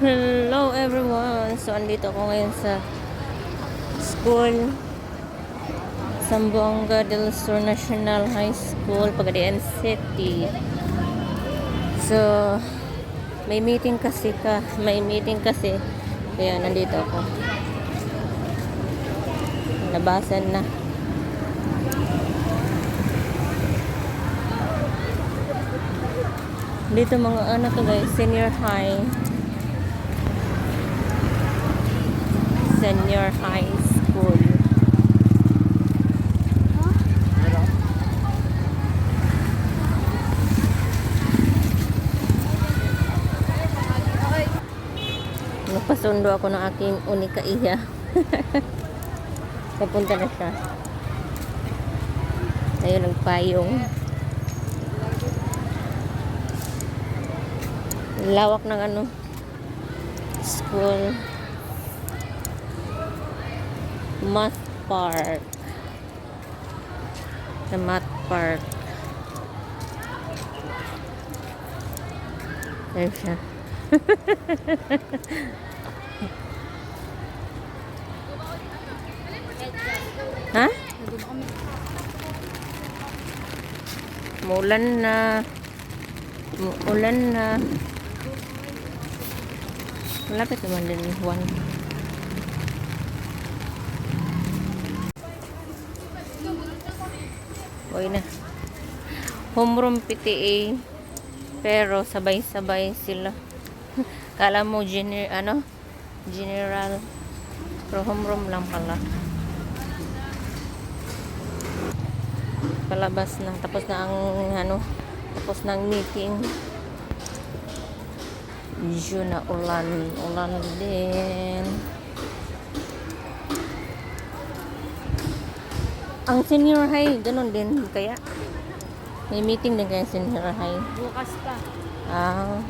Hello everyone! So, andito ako ngayon sa school Zamboanga del Sur National High School, Pagadian City. So, may meeting kasi ka, may meeting kasi. Kaya nandito ako. Nabasan na. Dito mga ano to guys, senior high. Senior high school. Nagpasundo ako ng aking unika iya. Papunta na siya. Ayun, nagpayong. Lawak ng ano, school. Math park. The math park. There siya. ha? Mulan na. Mulan na. Malapit naman din yung Uy na. Homeroom PTA. Pero sabay-sabay sila. Kala mo gener ano? General. Pero homeroom lang pala. Palabas na. Tapos na ang ano? Tapos na ang meeting. Medyo na ulan. Ulan din. Ang senior high, ganun din kaya. May meeting din kaya senior high. Bukas pa. Ah.